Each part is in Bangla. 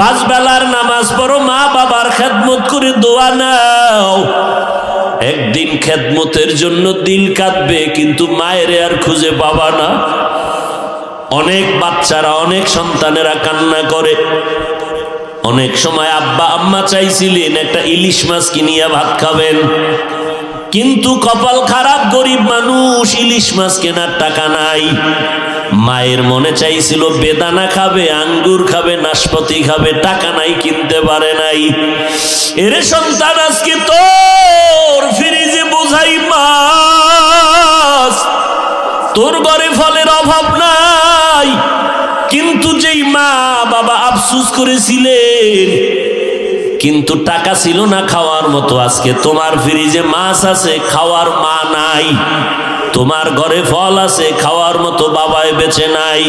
পাঁচ বেলার নামাজ পড়ো, মা বাবার খেদমত করে দোয়া নাও। একদিন খেদমতের জন্য দিল কাঁদবে, কিন্তু মায়ের আর খুঁজে পাবা না। অনেক বাচ্চারা, অনেক সন্তানেরা কান্না করে। অনেক সময় আব্বা, আম্মা চাইছিলেন একটা ইলিশ মাছ কিনিয়া ভাত খাবেন। কিন্তু কপাল খারাপ, গরিব মানুষ, ইলিশ মাছ কেনার টাকা নাই। মায়ের মনে চাইছিল, বেদানা খাবে, আঙ্গুর খাবে, নাশপাতি খাবে, টাকা নাই, কিনতে পারে নাই। এরে সন্তান, আজকে তোর ফ্রিজে বোঝাই মাছ। তোর ঘরে ফলের অভাব নাই, কিন্তু যেই মা বাবা আফসুস করেছিলেন, কিন্তু টাকা ছিল না খাওয়ার মতো। আজকে তোমার ফ্রিজে মাছ আছে, খাওয়ার মা নাই। তোমার ঘরে ফল আছে, খাওয়ার মতো বাবায় বেছে নাই।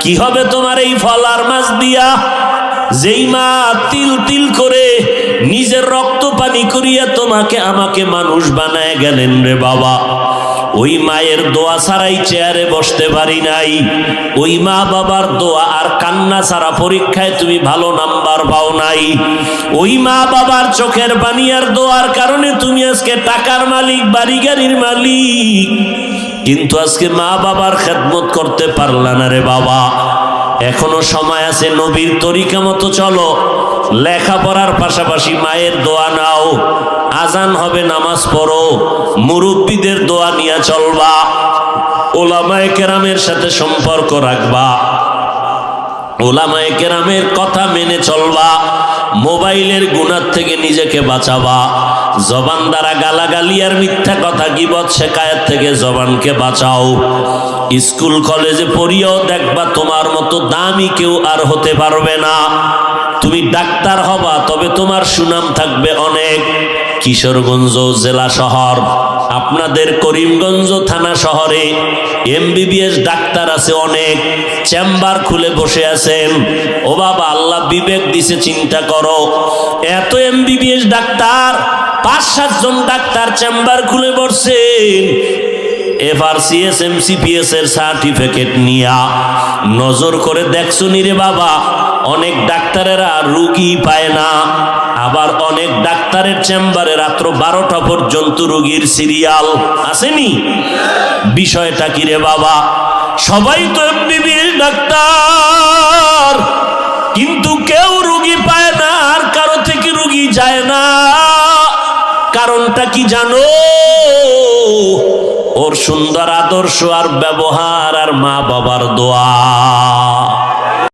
কি হবে তোমার এই ফল আর মাছ দিয়া? যেই মা তিল তিল করে নিজের রক্ত পানি করিয়া তোমাকে আমাকে মানুষ বানায় গেলেন রে বাবা। ওই মায়ের দোয়া ছাড়াই চেয়ারে বসতে পারি নাই। ওই মা বাবার দোয়া আর কান্না ছাড়া পরীক্ষায় তুমি ভালো নাম্বার পাও নাই। ওই মা বাবার চোখের পানি আর দোয়ার কারণে তুমি আজকে টাকার মালিক বাড়ি গাড়ির মালিক। কিন্তু আজকে মা বাবার খেদমত করতে পারলা না রে বাবা। এখনও সময় আছে নবীর তরিকা মতো চলো। লেখাপড়ার পাশাপাশি মায়ের দোয়া নাও। আজান হবে, নামাজ পড়ো। মুরব্বীদের দোয়া নিয়ে চলবা। ওলামায়ে কেরামের সাথে সম্পর্ক রাখবা। ওলামায়ে কেরামের কথা মেনে চলবা। মোবাইলের গুণার থেকে নিজেকে বাঁচাবা। জবান দ্বারা গালাগালি আর মিথ্যা কথা গিবত শেখায়ের থেকে জবানকে বাঁচাও। স্কুল, কলেজে পড়িয়েও দেখবা তোমার মতো দামি কেউ আর হতে পারবে না। তুমি ডাক্তার হবা, তবে তোমার সুনাম থাকবে অনেক। কিশোরগঞ্জ জেলা শহর, আপনাদের করিমগঞ্জ থানা শহরে এমবিবিএস ডাক্তার আছে অনেক, চেম্বার খুলে বসে আছেন। ও বাবা, আল্লাহ বিবেক দিছে, চিন্তা করো। এত এমবিবিএস ডাক্তার, পাঁচ সাতজন ডাক্তার চেম্বার খুলে বসছেন এফআরসিএস এমসিপিএস এর সার্টিফিকেট নিয়া নজর করে দেখছ নি রে বাবা? অনেক ডাক্তারেরা রুগী পায় না। আবার অনেক ডাক্তারের চেম্বারে রাত্র বারোটা পর্যন্ত রুগীর সিরিয়াল আসেনি। বিষয়টা কি রে বাবা? সবাই তো এমবিবিএস ডাক্তার। কিন্তু কেউ রুগী পায় না, আর কারও থেকে রুগী যায় না। কারণটা কি জানো? ওর সুন্দর আদর্শ আর ব্যবহার আর মা বাবার দোয়া।